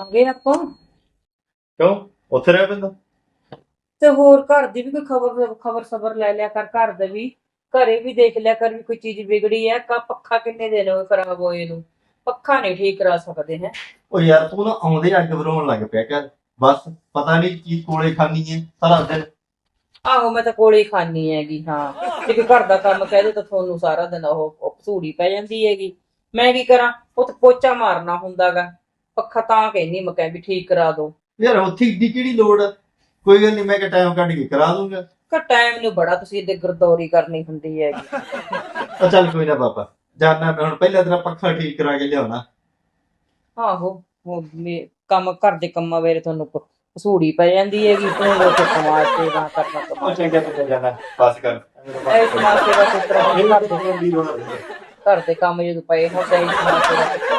ਆ ਗਏ ਆਪਾਂ। ਕਿਉਂ? ਉੱਥੇ ਰਹਿ ਪੈਂਦਾ। ਤੇ ਹੋਰ ਘਰ ਦੀ ਵੀ ਕੋਈ ਖਬਰ ਖਬਰ ਸਬਰ ਲੈ ਲਿਆ ਕਰ ਘਰ ਦੇ ਵੀ। ਘਰੇ ਵੀ ਦੇਖ ਲਿਆ ਕਰ ਵੀ ਕੋਈ ਚੀਜ਼ ਵਿਗੜੀ ਹੈ। ਕਾ ਪੱਖਾ ਕਿੰਨੇ ਦਿਨ ਹੋਏ ਖਰਾਬ ਹੋਏ ਨੂੰ। ਪੱਖਾ ਨਹੀਂ ਠੀਕ ਕਰਾ ਸਕਦੇ ਹੈ ਉਹ ਯਾਰ ਤੂੰ ਨਾ ਆਉਂਦੇ ਅੱਗ ਵਰਾਉਣ ਲੱਗ ਪਿਆ ਕਰ। ਬਸ ਪਤਾ ਨਹੀਂ ਕੀ ਕੋਲੇ ਖਾਣੀ ਹੈ। ਸਾਰਾ ਦਿਨ। ਆਹੋ ਮੈਂ ਤਾਂ ਕੋਲੇ ਖਾਣੀ ਹੈਗੀ ਹਾਂ। ਜੇ ਕੋਈ ਘਰ ਦਾ ਕੰਮ ਕਹਿ ਦੇ ਤਾਂ ਤੁਹਾਨੂੰ ਸਾਰਾ ਦਿਨ ਉਹ ਉਹ ਭਸੂੜੀ ਪੈ ਜਾਂਦੀ ਹੈਗੀ। ਮੈਂ ਕੀ ਕਰਾਂ? ਉਹ ਤਾਂ ਪੋਚਾ ਮਾਰਨਾ ਹੁੰਦਾਗਾ। ਪੱਖਾ ਤਾਂ ਕਹਿੰਦੀ ਮੈਂ ਕਹਿ ਵੀ ਠੀਕ ਕਰਾ ਦੋ। ਯਾਰ ਉੱਥੇ ਏਡੀ ਕਿਹੜੀ ਲੋੜ ਆ? ਕੋਈ ਗੱਲ ਨਹੀਂ ਮੈਂ ਕਿ ਟਾਈਮ ਕੱਢ ਕੇ ਕਰਾ ਦੂੰਗਾ। ਕਾ ਟਾਈਮ ਨੂੰ ਬੜਾ ਤੁਸੀਂ ਇਹਦੇ ਗਰਦੌਰੀ ਕਰਨੀ ਹੁੰਦੀ ਹੈਗੀ। ਉਹ ਚੱਲ ਕੋਈ ਨਾ ਪਾਪਾ ਜਾਨਾ ਮੈਂ ਹੁਣ ਪਹਿਲਾਂ ਤੇਰਾ ਪੱਖਾ ਠੀਕ ਕਰਾ ਕੇ ਲਿਆਉਣਾ। ਆਹੋ ਉਹ ਮੇ- ਕੰਮ ਘਰ ਦੇ ਕੰਮਾਂ ਵੇਲੇ ਤੁਹਾਨੂੰ ਪ- ਪੈ ਜਾਂਦੀ ਹੈਗੀ ਤੂੰ ਲੋਕ ਸਮਾਜ ਸੇਵਾ ਕਰਨਾ ਉਹ ਚੰਗਾ ਤੂੰ ਜਾਣਾ ਬਸ ਕਰ। ਇਹ ਸਮਾਜ ਸੇਵਾ ਕਿਸ ਤਰ੍ਹਾਂ ਇਹ ਘਰ ਦੇ ਕੰਮ ਜਦੋਂ ਪਏ ਹੁੰਦੇ ਇਸ ਸਮਾਜ ਸੇਵਾ